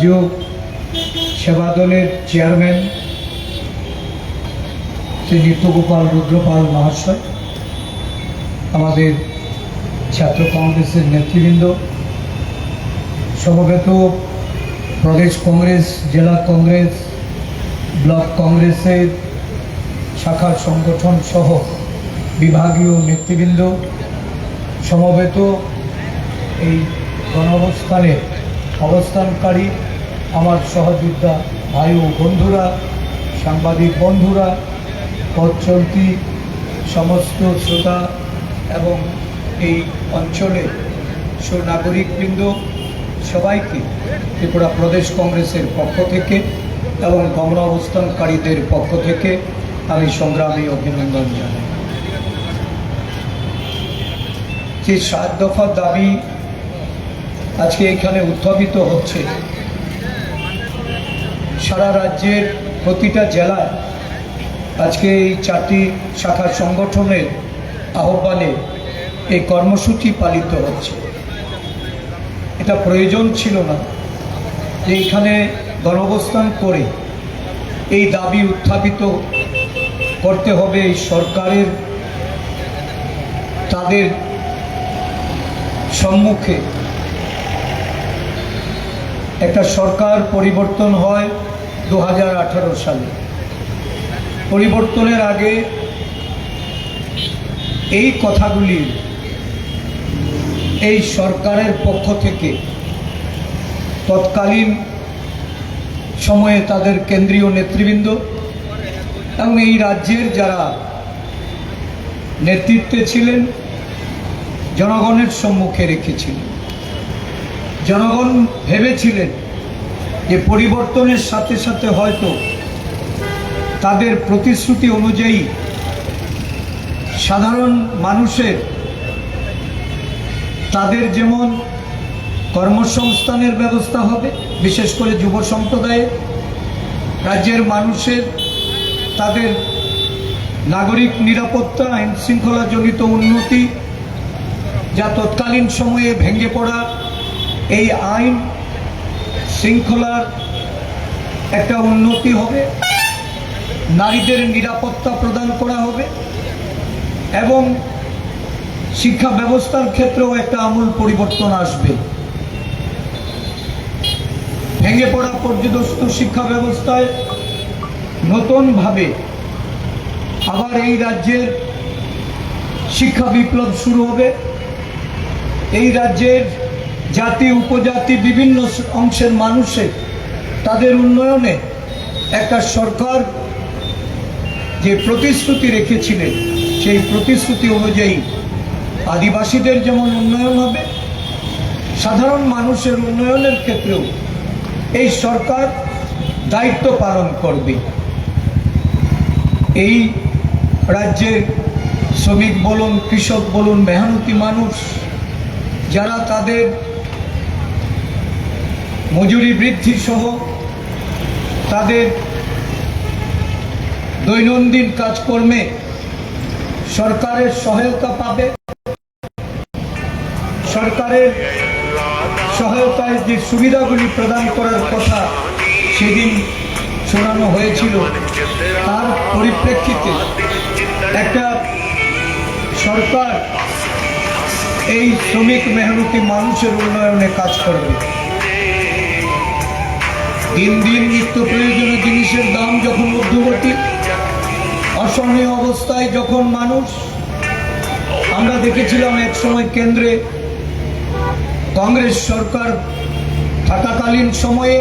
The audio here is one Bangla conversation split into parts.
রাজ্য সেবা দলের চেয়ারম্যান শ্রী নিত্যগোপাল রুদ্রপাল মহাশয়, আমাদের ছাত্র কংগ্রেসের নেতৃবৃন্দ, সমবেত প্রদেশ কংগ্রেস, জেলা কংগ্রেস, ব্লক কংগ্রেসের শাখার সংগঠন সহ বিভাগীয় নেতৃবৃন্দ, সমবেত এই গণঅবস্থানে অবস্থানকারী, আমার সহযোদ্ধা ভাই ও বন্ধুরা, সাংবাদিক বন্ধুরা পথ চলতি সমস্ত শ্রোতা এবং এই অঞ্চলে সুনাগরিকবৃন্দ সবাইকে ত্রিপুরা প্রদেশ কংগ্রেসের পক্ষ থেকে এবং গণ অবস্থানকারীদের পক্ষ থেকে আমি সংগ্রামী অভিনন্দন জানাই। যে সাত দফা দাবি আজকে এখানে উত্থাপিত হচ্ছে। সারা রাজ্যের প্রতিটা জেলায় আজকে এই চারটি শাখা সংগঠনের আহ্বানে এই কর্মসূচি পালিত হচ্ছে। এটা প্রয়োজন ছিল না যে এখানে গণঅবস্থান করে এই দাবি উত্থাপিত করতে হবে এই সরকারের, তাদের সম্মুখে। একটা সরকার পরিবর্তন হয় দু হাজার আঠারো সালে। পরিবর্তনের আগে এই কথাগুলি এই সরকারের পক্ষ থেকে তৎকালীন সময়ে তাদের কেন্দ্রীয় নেতৃবৃন্দ এবং এই রাজ্যের যারা নেতৃত্বে ছিলেন, জনগণের সম্মুখে রেখেছিলেন। জনগণ ভেবেছিলেন যে পরিবর্তনের সাথে সাথে হয়তো তাদের প্রতিশ্রুতি অনুযায়ী সাধারণ মানুষের তাদের যেমন কর্মসংস্থানের ব্যবস্থা হবে, বিশেষ করে যুব সম্প্রদায়ে রাজ্যের মানুষের, তাদের নাগরিক নিরাপত্তা আইন শৃঙ্খলাজনিত উন্নতি, যা তৎকালীন সময়ে ভেঙে পড়া এই আইন শৃঙ্খলার একটা উন্নতি হবে, নারীদের নিরাপত্তা প্রদান করা হবে, এবং শিক্ষা ব্যবস্থার ক্ষেত্রেও একটা আমূল পরিবর্তন আসবে। ভেঙে পড়া পর্যদস্ত শিক্ষা ব্যবস্থায় নতুনভাবে আবার এই রাজ্যের শিক্ষা বিপ্লব শুরু হবে। এই রাজ্যের জাতি, উপজাতি, বিভিন্ন অংশের মানুষের তাদের উন্নয়নে একটা সরকার যে প্রতিশ্রুতি রেখেছিলেন, সেই প্রতিশ্রুতি অনুযায়ী আদিবাসীদের যেমন উন্নয়ন হবে, সাধারণ মানুষের উন্নয়নের ক্ষেত্রেও এই সরকার দায়িত্ব পালন করবে। এই রাজ্যের শ্রমিক বলুন, কৃষক বলুন, মেহনতি মানুষ, যারা তাদের মজুরি বৃদ্ধি সহ তাদের দৈনন্দিন কাজকর্মে সরকারের সহায়তা পাবে। সরকারের সহায়তায় যে সুবিধাগুলি প্রদান করার কথা সেদিন শোনানো হয়েছিল, তার পরিপ্রেক্ষিতে একটা সরকার এই শ্রমিক মেহনতি মানুষের উন্নয়নে কাজ করবে। দিন দিন নিত্য প্রয়োজনীয় জিনিসের দাম যখন ঊর্ধ্বগতি অসহনীয় অবস্থায় যখন মানুষ, আমরা দেখেছিলাম এক সময় কেন্দ্রে কংগ্রেস সরকার থাকাকালীন সময়ে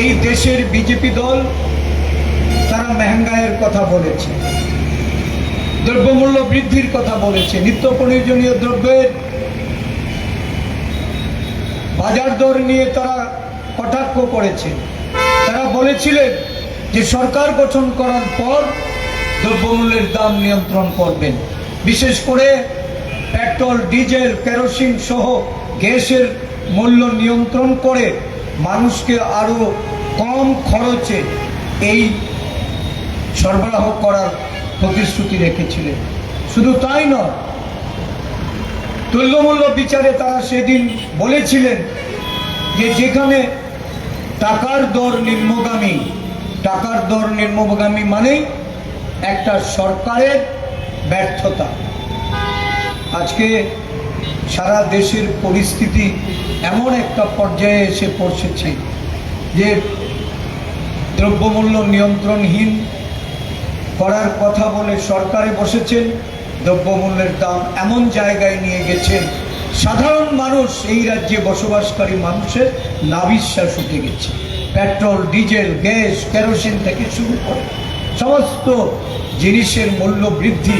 এই দেশের বিজেপি দল তারা মেহঙ্গাইয়ের কথা বলেছে, দ্রব্যমূল্য বৃদ্ধির কথা বলেছে, নিত্য প্রয়োজনীয় দ্রব্যের বাজার দর নিয়ে তারা কটাক্ষ করেছে। তারা বলেছিলেন যে সরকার গঠন করার পর দ্রব্যমূল্যের দাম নিয়ন্ত্রণ করবেন। বিশেষ করে পেট্রোল, ডিজেল, কেরোসিন সহ গ্যাসের মূল্য নিয়ন্ত্রণ করে মানুষকে আরও কম খরচে এই সরবরাহ করার প্রতিশ্রুতি রেখেছিলেন। শুধু তাই নয় তুল্যমূল্য বিচারে তারা সেদিন বলেছিলেন যে যেখানে টাকার দর নিম্নগামী। টাকার দর নিম্নগামী মানেই একটা সরকারের ব্যর্থতা। আজকে সারা দেশের পরিস্থিতি এমন একটা পর্যায়ে এসে পৌঁছেছে যে দ্রব্যমূল্য নিয়ন্ত্রণহীন করার কথা বলে সরকারে বসেছেন, দ্রব্যমূল্যের দাম এমন জায়গায় নিয়ে গেছেন সাধারণ মানুষ এই রাজ্যে বসবাসকারী মানুষের নাবিশ্বাস উঠে গেছে। পেট্রোল, ডিজেল, গ্যাস, কেরোসিন থেকে শুরু করে সমস্ত জিনিসের মূল্য বৃদ্ধি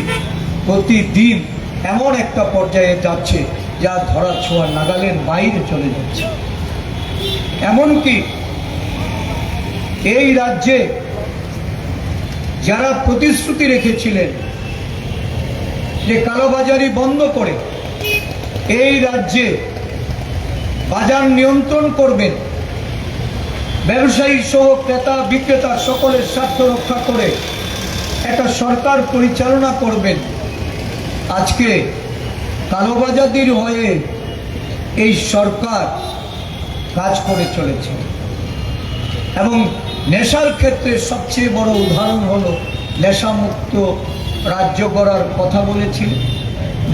প্রতিদিন এমন একটা পর্যায়ে যাচ্ছে যা ধরা ছোঁয়া নাগালের বাইরে চলে যাচ্ছে। এমনকি এই রাজ্যে যারা প্রতিশ্রুতি রেখেছিলেন যে কালোবাজারি বন্ধ করে এই রাজ্যে বাজার নিয়ন্ত্রণ করবেন। ব্যবসায়ী সহ ক্রেতা, বিক্রেতা সকলের স্বার্থ রক্ষা করে একটা সরকার পরিচালনা করবেন। আজকে কালোবাজারির হয়ে এই সরকার কাজ করে চলেছে। এবং নেশার ক্ষেত্রে সবচেয়ে বড় উদাহরণ হলো নেশামুক্ত রাজ্য গড়ার কথা বলেছিল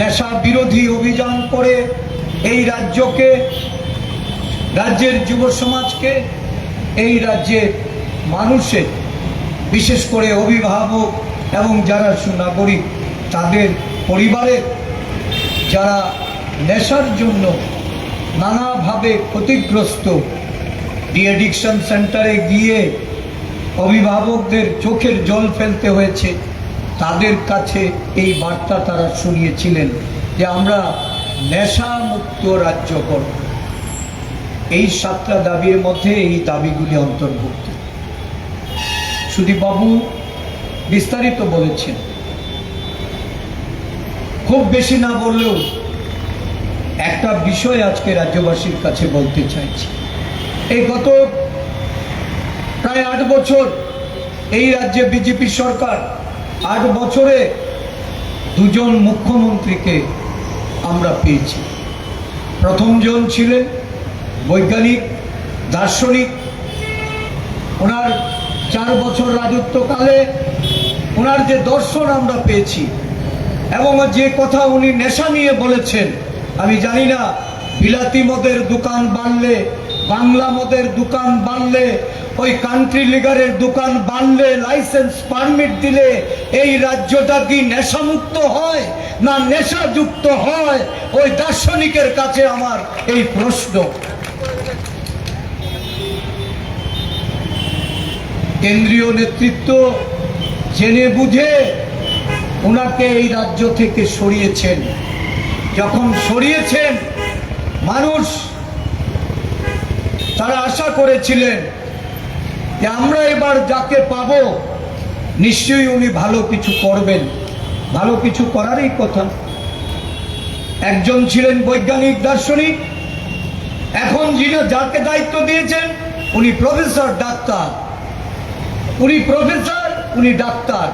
নেশা বিরোধী অভিযান করে এই রাজ্যকে, রাজ্যের যুব সমাজকে, এই রাজ্যের মানুষের বিশেষ করে অভিভাবক এবং যারা সুনাগরিক, তাদের পরিবারের যারা নেশার জন্য নানাভাবে ক্ষতিগ্রস্ত ডিএডিকশন সেন্টারে গিয়ে অভিভাবকদের চোখের জল ফেলতে হয়েছে। তাদের কাছে এই বার্তা তারা শুনিয়েছিলেন যে আমরা নেশামুক্ত রাজ্য করব এই সাতটা দাবির মধ্যে এই দাবিগুলি অন্তর্ভুক্ত। সুদীপবাবু বিস্তারিত বলেছেন। খুব বেশি না বললেও একটা বিষয় আজকে রাজ্যবাসীর কাছে বলতে চাইছি। এই গত প্রায় আট বছর এই রাজ্যে বিজেপি সরকার আট বছরে দুজন মুখ্যমন্ত্রীকে আমরা পেয়েছি। প্রথমজন ছিলেন বৈজ্ঞানিক, দার্শনিক। ওনার চার বছর রাজত্বকালে ওনার যে দর্শন আমরা পেয়েছি এবং যে কথা উনি নেশা নিয়ে বলেছেন, আমি জানি না বিলাতি মদের দোকান বাড়লে বাংলা মদের দোকান বাড়লে, ওই কান্ট্রি লিগারের দোকান বাড়লে লাইসেন্স পারমিট দিলে, এই রাজ্যটা কি নেশামুক্ত হয় না নেশাযুক্ত হয়? ওই দার্শনিকের কাছে আমার এই প্রশ্ন। কেন্দ্রীয় নেতৃত্ব জেনে বুঝে ওনাকে এই রাজ্য থেকে সরিয়েছেন। যখন সরিয়েছেন, মানুষ তারা আশা করেছিলেন যে আমরা এবার যাকে পাব, নিশ্চয়ই উনি ভালো কিছু করবেন। ভালো কিছু করারই কথা। একজন ছিলেন বৈজ্ঞানিক দার্শনিক। এখন যিনি যাকে দায়িত্ব দিয়েছেন, উনি প্রফেসর, ডাক্তার। উনি প্রফেসর, উনি ডাক্তার।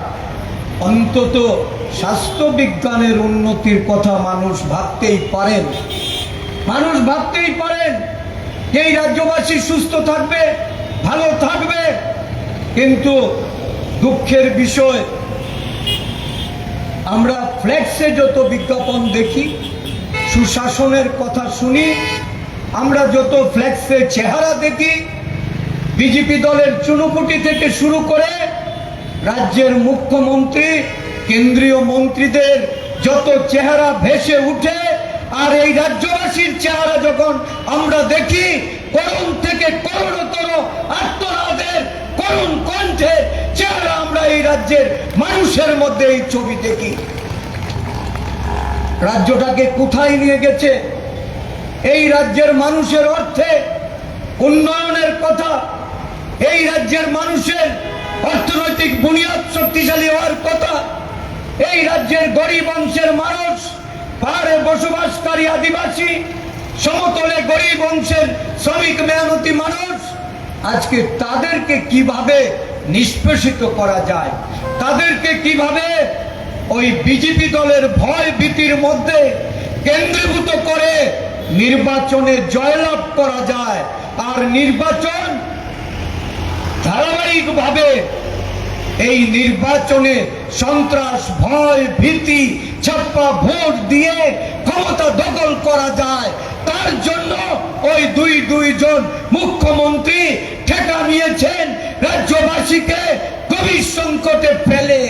অন্তত স্বাস্থ্য বিজ্ঞানের উন্নতির কথা মানুষ ভাবতেই পারেন। মানুষ ভাবতেই পারেন এই রাজ্যবাসী সুস্থ থাকবে, ভালো থাকবে, কিন্তু দুঃখের বিষয়, আমরা ফ্ল্যাক্সে যত বিজ্ঞাপন দেখি, সুশাসনের কথা শুনি, আমরা যত ফ্ল্যাক্সে চেহারা দেখি, বিজেপি দলের চুনুপুটি থেকে শুরু করে রাজ্যের মুখ্যমন্ত্রী, কেন্দ্রীয় মন্ত্রীদের যত চেহারা ভেসে উঠে আর এই রাজ্যবাসীর চেহারা যখন আমরা দেখি, করুণ থেকে করুণতর আত্মনাদের করুণ কণ্ঠের চেহারা আমরা এই রাজ্যের মানুষের মধ্যে এই ছবি দেখি। রাজ্যটাকে কোথায় নিয়ে গেছে? এই রাজ্যের মানুষের অর্থে উন্নয়নের কথা, এই রাজ্যের মানুষের অর্থনৈতিক বুনিয়াদ শক্তিশালী হওয়ার কথা, এই রাজ্যের গরিব অংশের মানুষ পাহাড়ে বসবাসকারী আদিবাসী, সমতলে গরিব অংশের শ্রমিক মেহনতি মানুষ, আজকে তাদেরকে কীভাবে নিষ্পেষিত করা যায়? তাদেরকে কীভাবে ওই বিজেপি দলের ভয় ভীতির মধ্যে কেন্দ্রীভূত করে নির্বাচনে জয়লাভ করা যায়? আর নির্বাচন ধারাবাহিকভাবে এই নির্বাচনে সন্ত্রাস, ভয়, ভীতি, ছাপ্পা, ভোট দিয়ে ক্ষমতা দখল করা যায়। তার জন্য ওই দুই দুইজন মুখ্যমন্ত্রী ঠেকা নিয়েছেন রাজ্যবাসীকে গভীর সংকটে ফেলে।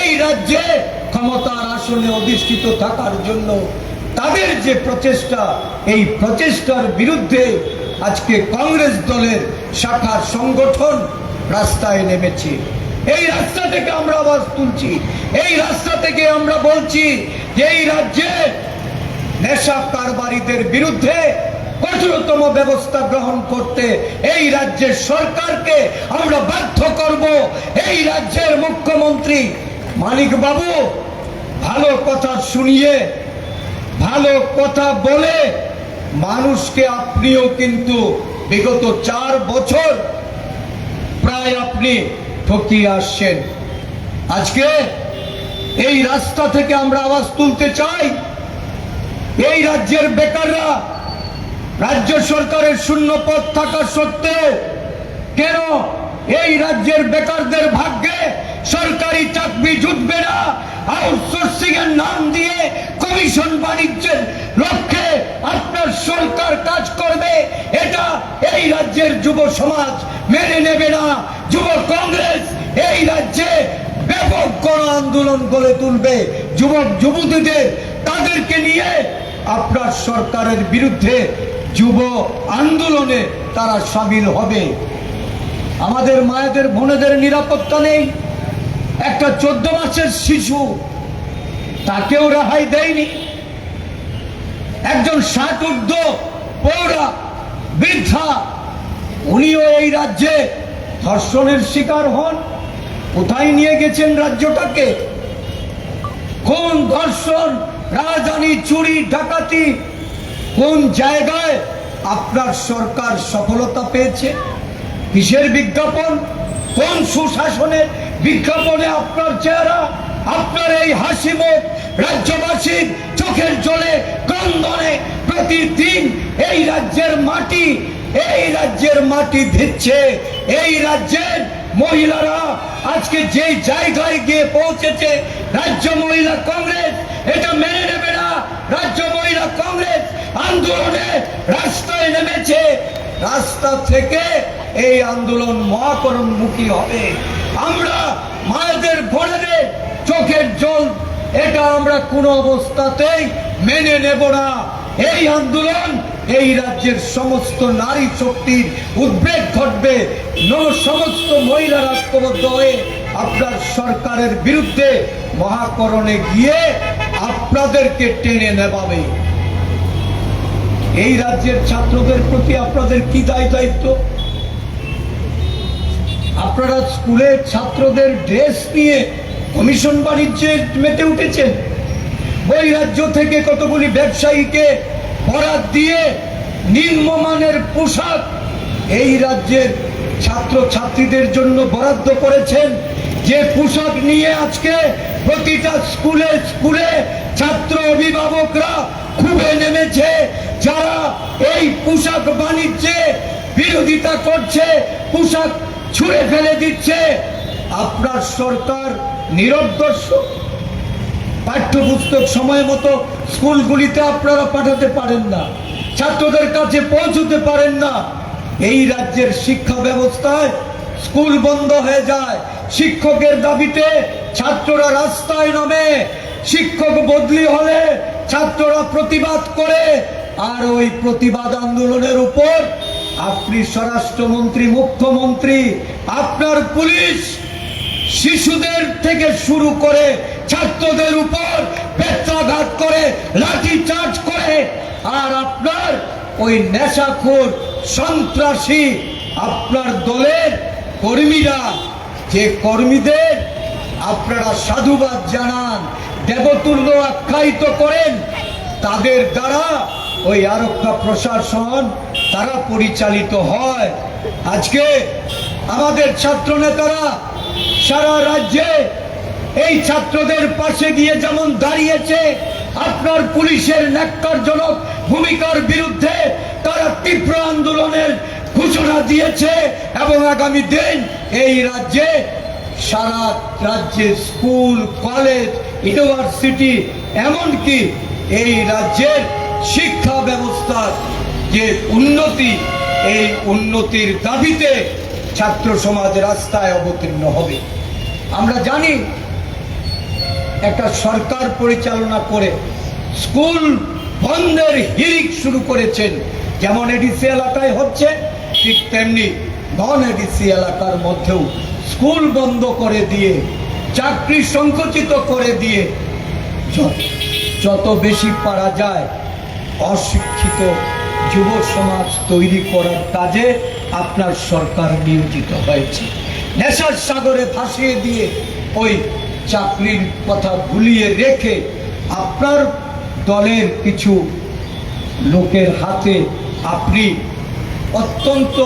এই রাজ্যে ক্ষমতার আসনে অধিষ্ঠিত থাকার জন্য তাদের যে প্রচেষ্টা, এই প্রচেষ্টার বিরুদ্ধে আজকে কংগ্রেস দলের শাখার সংগঠন রাস্তায় নেমেছে। এই রাস্তা থেকে আমরা আওয়াজ তুলছি। এই রাস্তা থেকে আমরা বলছি যে এই রাজ্যে নেশা কারবারিদের বিরুদ্ধে কঠোরতম ব্যবস্থা গ্রহণ করতে এই রাজ্যের সরকারকে আমরা বাধ্য করব। এই রাজ্যের মুখ্যমন্ত্রী মানিক বাবু ভালো কথা শুনিয়ে, ভালো কথা বলে মানুষকে আপনিও কিন্তু বিগত চার বছর প্রায় আপনি ঠকিয়ে আসছেন। আজকে এই রাস্তা থেকে আমরা আওয়াজ তুলতে চাই। এই রাজ্যের বেকাররা রাজ্য সরকারের শূন্য পথ থাকা সত্ত্বেও কেন এই রাজ্যের বেকারদের ভাগ্যে সরকারি চাকরি জুটবে না। আউটসোর্সিং এর নাম দিয়ে কমিশন বাণিজ্যের লক্ষ্যে আপনার সরকার কাজ করবে। এটা এই রাজ্যের যুব সমাজ মেনে নেবে না। যুব কংগ্রেস এই রাজ্যে ব্যাপক গণ আন্দোলন গড়ে তুলবে। যুবক, যুবতীদের তাদেরকে নিয়ে আপনার সরকারের বিরুদ্ধে যুব আন্দোলনে তারা সামিল হবে। আমাদের মায়েদের, বোনেদের নিরাপত্তা নেই। একটা চোদ্দ মাসের শিশু তাকেও রেহাই দেয়নি। একজন ষাট ঊর্ধ্ব পৌরা বৃদ্ধা, উনিও এই রাজ্যে ধর্ষণের শিকার হন। কোথায় নিয়ে গেছেন রাজ্যটাকে? কোন ধর্ষণ, রাজধানী চুরি, ডাকাতি, কোন জায়গায় আপনার সরকার সফলতা পেয়েছে? কিসের বিজ্ঞাপন? কোন সুশাসনের বিজ্ঞাপনে আপনার চেহারা? আপনার এই হাসি মুখ রাজ্যবাসীর চোখের জলে ক্রন্দনে প্রতিদিন এই রাজ্যের মাটি, এই রাজ্যের মাটি দিচ্ছে এই রাজ্যের মহিলারা আজকে যে জায়গায় গিয়ে পৌঁছেছে, রাজ্য মহিলা কংগ্রেস, এটা মেনে নেবে না। রাজ্য মহিলা কংগ্রেস আন্দোলনে রাস্তায় নেমেছে। রাস্তা থেকে এই আন্দোলন মহাকরণমুখী হবে। আমরা মায়েদের বোনেদের চোখের জল, এটা আমরা কোনো অবস্থাতেই মেনে নেব না। এই আন্দোলন এই রাজ্যের সমস্ত নারী শক্তির উদ্বেগ ঘটবে। সমস্ত মহিলারা ঐক্যবদ্ধ হয়ে আপনার সরকারের বিরুদ্ধে মহাকরণে গিয়ে আপনাদেরকে টেনে নেবাবে। এই রাজ্যের ছাত্রদের প্রতি আপনাদের কি দায় দায়িত্ব? আপনারা স্কুলের ছাত্রদের ড্রেস নিয়ে কমিশন বাণিজ্যে মেতে উঠেছেন। ওই রাজ্য থেকে কতগুলি ব্যবসায়ীকে বরাদ দিয়ে নিম্নমানের পোশাক এই রাজ্যের ছাত্র ছাত্রীদের জন্য বরাদ্দ করেছেন। যে পোশাক নিয়ে আজকে প্রতিটা স্কুলে স্কুলে ছাত্র অভিভাবকরা খুবই নেমেছে, যারা এই পোশাক বাণিজ্যে বিরোধিতা করছে, পোশাক ছুঁড়ে ফেলে দিচ্ছে। আপনার সরকার নিরদর্শ পাঠ্যপুস্তক সময় মতো স্কুলগুলিতে আপনারা পাঠাতে পারেন না। ছাত্রদের কাছে পৌঁছতে পারেন না। এই রাজ্যের শিক্ষা ব্যবস্থায় স্কুল বন্ধ হয়ে যায়। শিক্ষকের দাবিতে ছাত্ররা রাস্তায় নামে। শিক্ষক বদলি হলে ছাত্ররা প্রতিবাদ করে। আর ওই প্রতিবাদ আন্দোলনের উপর আপনি স্বরাষ্ট্রমন্ত্রী, মুখ্যমন্ত্রী, আপনার পুলিশ শিশুদের থেকে শুরু করে ছাত্রদের উপর পেত্রাঘাত করে লাঠি চার্জ করে, আর আপনার ওই নেশাখোর সন্ত্রাসী, আপনার দলের কর্মীরা, যে কর্মীদের আপনারা সাধুবাদ জানান, দেবতুল্য আখ্যায়িত করেন, তাদের দ্বারা ওই আরক্ষা প্রশাসন তারা পরিচালিত হয়। আজকে আমাদের ছাত্র নেতারা সারা রাজ্যে এই ছাত্রদের পাশে গিয়ে যেমন দাঁড়িয়েছে, আপনার পুলিশের ন্যাক্কারজনক ভূমিকার বিরুদ্ধে তারা তীব্র আন্দোলনের ঘোষণা দিয়েছে এবং আগামী দিন এই রাজ্যে সারা রাজ্যে স্কুল, কলেজ, ইউনিভার্সিটি, এমনকি এই রাজ্যের শিক্ষা ব্যবস্থার যে উন্নতি, এই উন্নতির দাবিতে ছাত্র সমাজ রাস্তায় অবতীর্ণ হবে। আমরা জানি একটা সরকার পরিচালনা করে স্কুল বন্ধের হিরিক শুরু করেছেন। যেমন এডিসি এলাকায় হচ্ছে, ঠিক তেমনি নন এডিসি এলাকার মধ্যেও স্কুল বন্ধ করে দিয়ে, চাকরি সংকুচিত করে দিয়ে যত বেশি পারা যায়, অশিক্ষিত যুব সমাজ তৈরি করার কাজে আপনার সরকার নিয়োজিত হয়েছে। নেশার সাগরে ভাসিয়ে দিয়ে ওই চাকরির কথা ভুলিয়ে রেখে আপনার দলের কিছু লোকের হাতে আপনি অত্যন্ত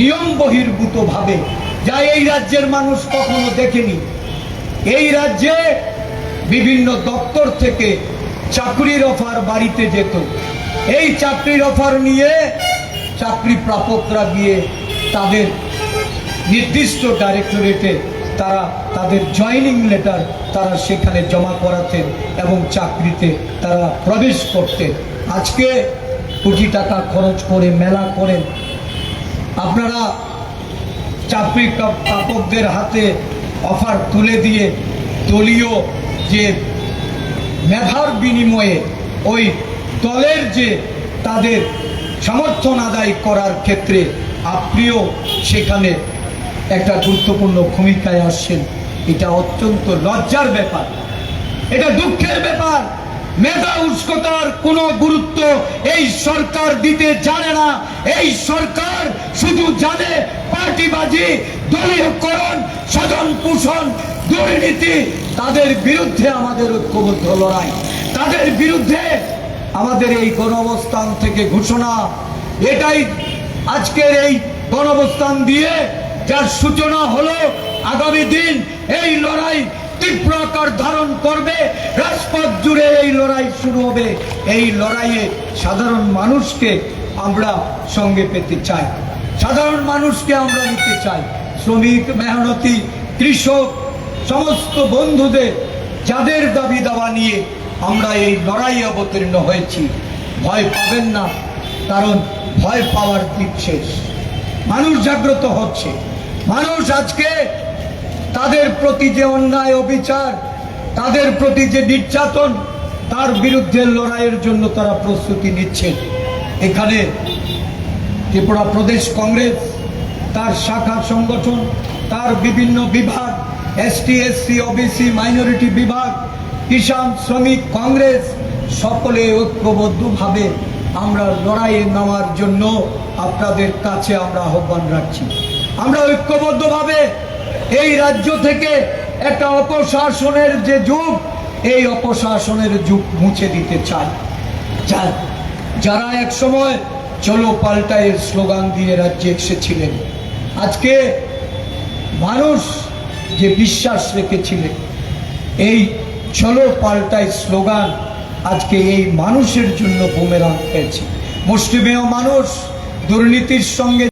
নিয়ম বহির্ভূতভাবে যা এই রাজ্যের মানুষ কখনো দেখেনি, এই রাজ্যে বিভিন্ন দপ্তর থেকে চাকরির অফার বাড়িতে যেত। এই চাকরির অফার নিয়ে চাকরি প্রাপকরা গিয়ে তাদের নির্দিষ্ট ডাইরেক্টরেটে তারা তাদের জয়েনিং লেটার তারা সেখানে জমা করাতেন এবং চাকরিতে তারা প্রবেশ করতেন। আজকে কোটি টাকা খরচ করে মেলা করেন। আপনারা চাকরি প্রাপ- প্রাপকদের হাতে অফার তুলে দিয়ে দলীয় যে মেধার বিনিময়ে ওই দলের যে তাদের সমর্থন আদায় করার ক্ষেত্রে আপনিও সেখানে একটা গুরুত্বপূর্ণ ভূমিকায় আসছেন। এটা অত্যন্ত লজ্জার ব্যাপার। এটা দুঃখের ব্যাপার। মেধা উস্কতার কোনো গুরুত্ব এই সরকার দিতে জানে না। এই সরকার শুধু জানে পার্টিবাজি, দলীয়করণ স্বজন পোষণ দুর্নীতি। তাদের বিরুদ্ধে আমাদের ঐক্যবদ্ধ লড়াই। তাদের বিরুদ্ধে আমাদের এই গণঅবস্থান থেকে ঘোষণা। এটাই আজকের এই গণঅবস্থান দিয়ে, যার সূচনা হলো আগামী দিন এই লড়াই তীব্র আকার ধারণ করবে, রাজপথ জুড়ে এই লড়াই শুরু হবে। এই লড়াইয়ে সাধারণ মানুষকে আমরা সঙ্গে পেতে চাই। সাধারণ মানুষকে আমরা নিতে চাই। শ্রমিক, মেহনতি, কৃষক, সমস্ত বন্ধুদের যাদের দাবি দাওয়া নিয়ে আমরা এই লড়াই অবতীর্ণ হয়েছি। ভয় পাবেন না, কারণ ভয় পাওয়ার দিক শেষ। মানুষ জাগ্রত হচ্ছে। মানুষ আজকে তাদের প্রতি যে অন্যায় অবিচার, তাদের প্রতি যে নির্যাতন, তার বিরুদ্ধে লড়াইয়ের জন্য তারা প্রস্তুতি নিচ্ছে এখানে ত্রিপুরা প্রদেশ কংগ্রেস, তার শাখা সংগঠন, তার বিভিন্ন বিভাগ এসটি এসসি ওবিসি মাইনরিটি বিভাগ কিষাণ শ্রমিক কংগ্রেস, সকলে ঐক্যবদ্ধভাবে আমরা লড়াইয়ে নামার জন্য আপনাদের কাছে আমরা আহ্বান রাখছি। আমরা ঐক্যবদ্ধভাবে এই রাজ্য থেকে একটা অপশাসনের যে যুগ, এই অপশাসনের যুগ মুছে দিতে চাই। যারা এক সময় চলো পাল্টায়ের স্লোগান দিয়ে রাজ্যে এসেছিলেন। আজকে মানুষ যে বিশ্বাস রেখেছিলেন, এই চলো পাল্টাই স্লোগান আজকে এই মানুষের জন্য বুমেরাং পেয়েছে। মুষ্টিমেয় মানুষ দুর্নীতির সঙ্গে